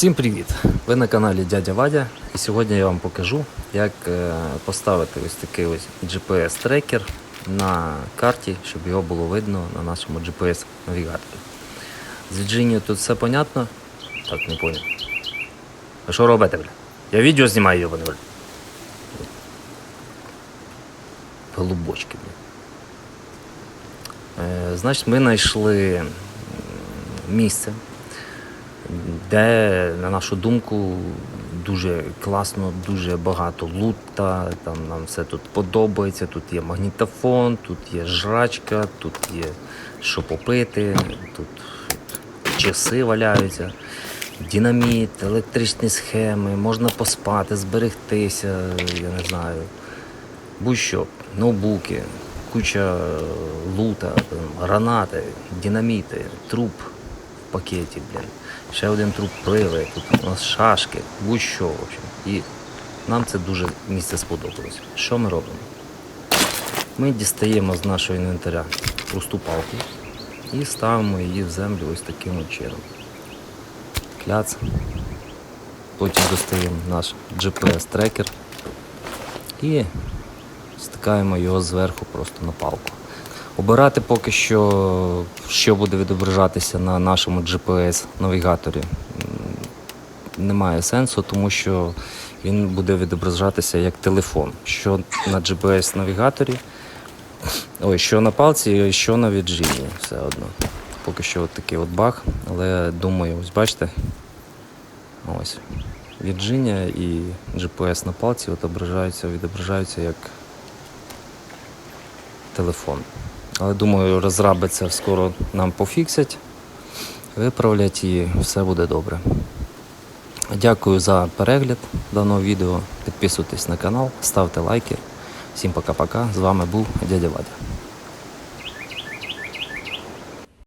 Всім привіт! Ви на каналі Дядя Вадя і сьогодні я вам покажу, як е, поставити ось такий ось GPS-трекер на карті, щоб його було видно на нашому GPS-навігаторі. З Virginia тут все понятно? Так, не поняв. А що робите, бля? Я відео знімаю, йобаний, бля. Голубочки, бля. Е, значить, ми знайшли місце, де, на нашу думку, дуже класно, дуже багато лута, там нам все тут подобається, тут є магнітофон, тут є жрачка, тут є що попити, тут часи валяються, динаміт, електричні схеми, можна поспати, зберегтися, я не знаю, будь-що, ноутбуки, куча е, лута, гранати, динаміти, труп в пакеті, блін. Ще один труп пиви, тут у нас шашки, будь-що, в общем. І нам це дуже місце сподобалось. Що ми робимо? Ми дістаємо з нашого інвентаря просту палку і ставимо її в землю ось таким чином. Кляц. Потім достаємо наш GPS-трекер і стикаємо його зверху просто на палку. Обирати поки що, що буде відображатися на нашому GPS-навігаторі, немає сенсу, тому що він буде відображатися як телефон. Що на GPS-навігаторі, ой, що на палці, що на віджимі, все одно. Поки що от такий от баг, але думаю, ось бачите, ось віджиня і GPS на палці відображаються, відображаються як телефон. Але думаю, розраби це скоро нам пофіксять, виправлять і все буде добре. Дякую за перегляд даного відео. Підписуйтесь на канал, ставте лайки. Всім пока-пока. З вами був дядя Вадя.